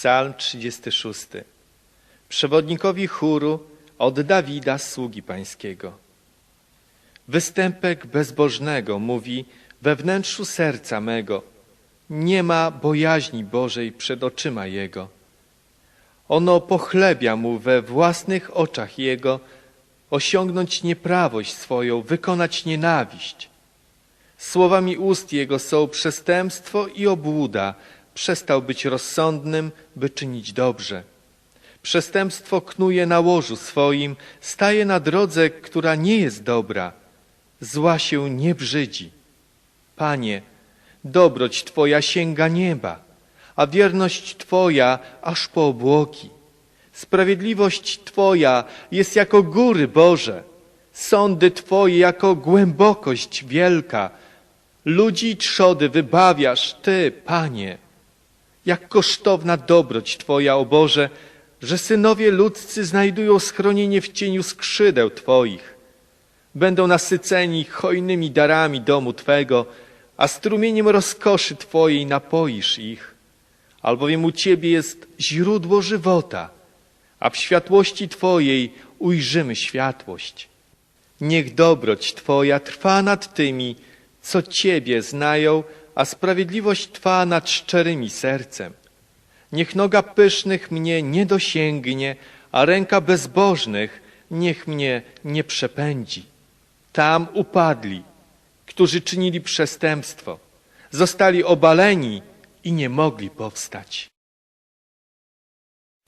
Psalm 36. Przewodnikowi chóru od Dawida, sługi pańskiego. Występek bezbożnego mówi we wnętrzu serca mego. Nie ma bojaźni Bożej przed oczyma Jego. Ono pochlebia mu we własnych oczach Jego osiągnąć nieprawość swoją, wykonać nienawiść. Słowami ust Jego są przestępstwo i obłuda. Przestał być rozsądnym, by czynić dobrze. Przestępstwo knuje na łożu swoim, staje na drodze, która nie jest dobra. Zła się nie brzydzi. Panie, dobroć Twoja sięga nieba, a wierność Twoja aż po obłoki. Sprawiedliwość Twoja jest jako góry Boże, sądy Twoje jako głębokość wielka. Ludzi trzody wybawiasz Ty, Panie. Jak kosztowna dobroć Twoja, o Boże, że synowie ludzcy znajdują schronienie w cieniu skrzydeł Twoich. Będą nasyceni hojnymi darami domu Twego, a strumieniem rozkoszy Twojej napoisz ich. Albowiem u Ciebie jest źródło żywota, a w światłości Twojej ujrzymy światłość. Niech dobroć Twoja trwa nad tymi, co Ciebie znają, a sprawiedliwość trwa nad szczerymi sercem. Niech noga pysznych mnie nie dosięgnie, a ręka bezbożnych niech mnie nie przepędzi. Tam upadli, którzy czynili przestępstwo, zostali obaleni i nie mogli powstać.